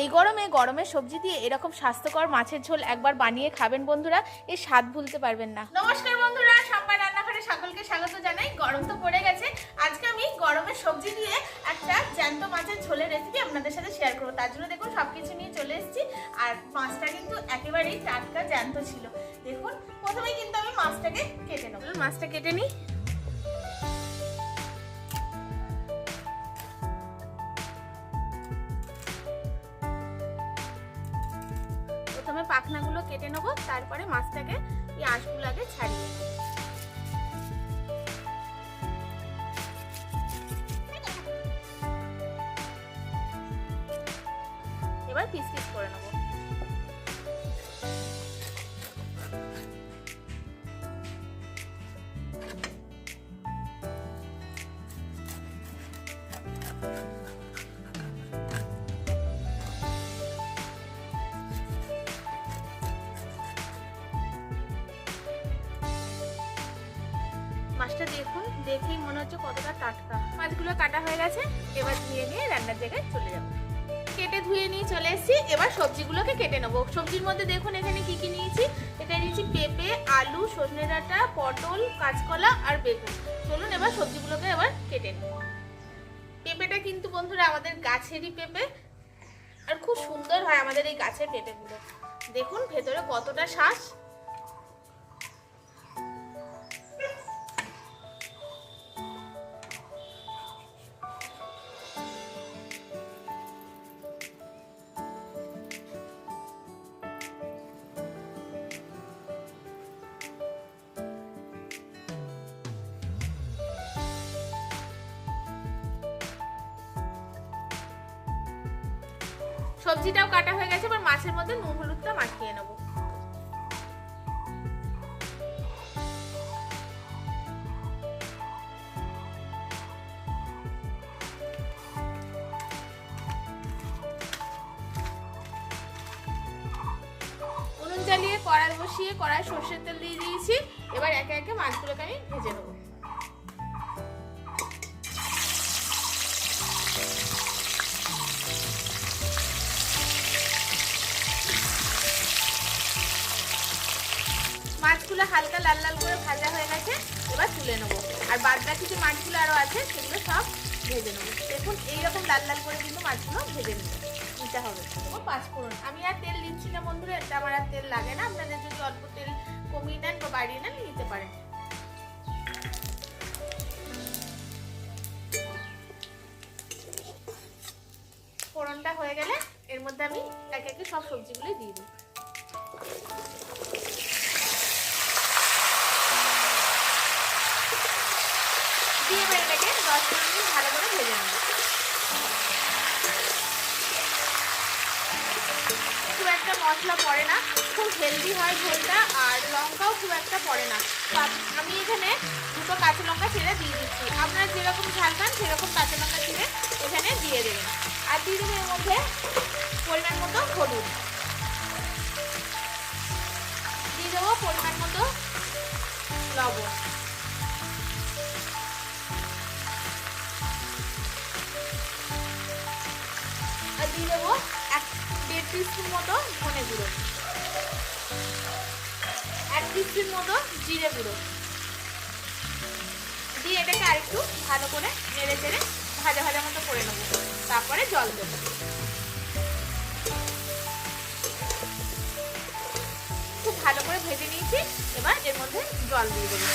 এই গরমে গরমের সবজি দিয়ে এরকম স্বাস্থ্যকর মাছের ঝোল একবার বানিয়ে খাবেন বন্ধুরা এর স্বাদ ভুলতে পারবেন না। নমস্কার বন্ধুরা সম্পার রান্নাঘরে সকলকে স্বাগত জানাই। গরম তো পড়ে গেছে। আজকে আমি গরমের সবজি দিয়ে একটা জ্যান্ত মাছের ঝোলের রেসিপি আপনাদের সাথে শেয়ার করব। তার জন্য দেখুন সব কিছু নিয়ে চলে এসেছি। আর মাছটা কিন্তু একেবারেই টাটকা জ্যান্ত ছিল। দেখুন প্রথমেই কিন্তু আমি মাছটাকে কেটে নেব। মাছটা কেটে নিই। প্রথমে পাখনাগুলো কেটে নেব, তারপরে মাছটাকে এই আঁশগুলো আগে ছাড়িয়ে নেব। এবার পিস পিস করে নেব। মাছটা দেখুন, দেখেই মনে হচ্ছে কতটা টাটকা। মাছগুলো কাটা হয়ে গেছে, এবার ধুয়ে নিয়ে রান্নার জায়গায় চলে যাব। কেটে ধুয়ে নিয়ে চলে এসেছি, এবার সবজিগুলোকে কেটে নেব। সবজির মধ্যে দেখুন, এখানে কি কি নিয়েছি? এখানে নিয়েছি পেঁপে, আলু, সজনে ডাঁটা, পটল, কাঁচকলা আর বেগুন। চলুন এবার সবজিগুলোকে এবার কেটে নেব পেঁপেটা কিন্তু বন্ধুরা আমাদের গাছেরই পেঁপে, আর খুব সুন্দর হয় আমাদের এই গাছের পেঁপেগুলো। দেখুন, ভেতরে কতটা শ্বাস সবজিটাও কাটা হয়ে গেছে, এবার মাছের মধ্যে নুন, হলুদটা মাখিয়ে নেব। জ্বালিয়ে কড়াই বসিয়ে কড়াই সর্ষের তেল দিয়ে দিয়েছি, এবার একে একে মাছগুলোকে আমি ভেজে নেব। মাছগুলো হালকা লাল লাল করে ভাজা হয়ে গেছে, এবার তুলে নেব। আর বাদ বাকি যে মাছগুলো আরও আছে, সেগুলো সব ভেজে নেব। দেখুন, এইরকম লাল লাল করে কিন্তু মাছগুলো ভেজে নেব। নিতে হবে। ও পাঁচ ফোড়ন। আমি আর তেল দিচ্ছি না বন্ধুরা এটা আমার আর তেল লাগে না। আপনাদের যদি অল্প তেল কমিয়ে নেন বা বাড়িয়ে নেন, নিতে পারেন। ফোড়নটা হয়ে গেলে এর মধ্যে আমি একে একে সব সবজিগুলো দিয়ে দিই দিয়ে এবার এটাকে দশ মিনিট ভালো করে ভেজে নেব। খুব একটা মশলা পড়ে না, খুব হেলদি হয় ঝোলটা, আর লঙ্কাও খুব একটা পড়ে না। আমি এখানে দুটো কাঁচা লঙ্কা ছেড়ে দিয়ে দিচ্ছি। আপনারা যেরকম ঝাল খান সেরকম কাঁচা লঙ্কা ছেড়ে এখানে দিয়ে দেবেন। আর দিয়ে দেবেন এর মধ্যে পরিমাণ মতো হলুদ। দিয়ে দেবো পরিমাণ মতো লবণ। দিয়ে দেবো এক দেড় টিস্পুন মতো ধনে গুঁড়ো। এক টিস্পুন মতো জিরে গুঁড়ো। দিয়ে এটাকে আরেকটু ভালো করে নেড়ে চেড়ে ভাজা ভাজা মতো করে নেব। তারপরে জল দেবো। খুব ভালো করে ভেজে নিয়েছি, এবার এর মধ্যে জল দিয়ে দেবো।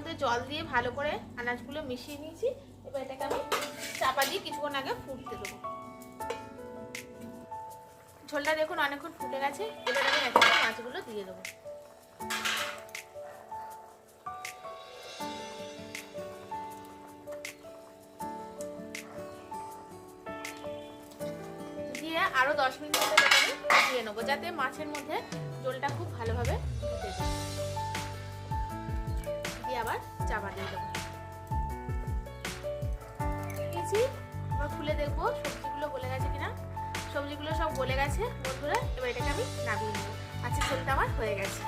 মধ্যে জল দিয়ে ভালো করে আনাজগুলো মিশিয়ে নিয়েছি। এবার এটাকে আমি চাপা দিয়ে কিছুক্ষণ আগে ফুটতে দেবো। ঝোলটা দেখুন অনেকক্ষণ ফুটে গেছে। এবার আমি একে মাছগুলো দিয়ে দেবো। দিয়ে আরও দশ মিনিট দিয়ে নেব, যাতে মাছের মধ্যে জলটা খুব ভালোভাবে ফুটে যায়। আবার চাপা দিয়ে দেবো। এবার খুলে দেখব সবজিগুলো গলে গেছে কিনা। সবজিগুলো সব গলে গেছে, বন্ধুরা, এবার এটাকে আমি নামিয়ে নেব। আচ্ছা ঝোলটা আমার হয়ে গেছে।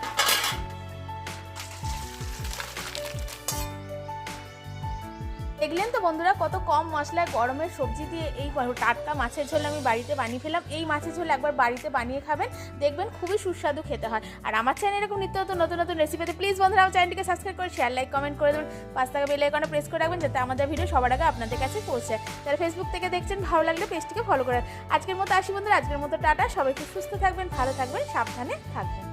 দেখলেন তো বন্ধুরা, কত কম মশলায় গরমের সবজি দিয়ে এই টাটকা মাছের ঝোল আমি বাড়িতে বানিয়ে ফেলাম এই মাছের ঝোল একবার বাড়িতে বানিয়ে খাবেন, দেখবেন খুবই সুস্বাদু খেতে হয়। আর আমার চ্যানেল এরকম নিত্য নতুন নতুন নতুন রেসিপিতে প্লিজ বন্ধুরা, আমার চ্যানেলটিকে সাবস্ক্রাইব করে শেয়ার লাইক কমেন্ট করে দেবেন পাঁচ টাকা বেল আইকনে প্রেস করে রাখবেন যাতে আমাদের ভিডিও সবার আগে আপনাদের কাছে পৌঁছে যারা ফেসবুক থেকে দেখছেন, ভালো লাগলে পেজটিকে ফলো করে আজকের মতো আসি বন্ধুরা, আজকের মতো টাটা। সবাই খুব সুস্থ থাকবেন, ভালো থাকবেন, সাবধানে থাকবেন।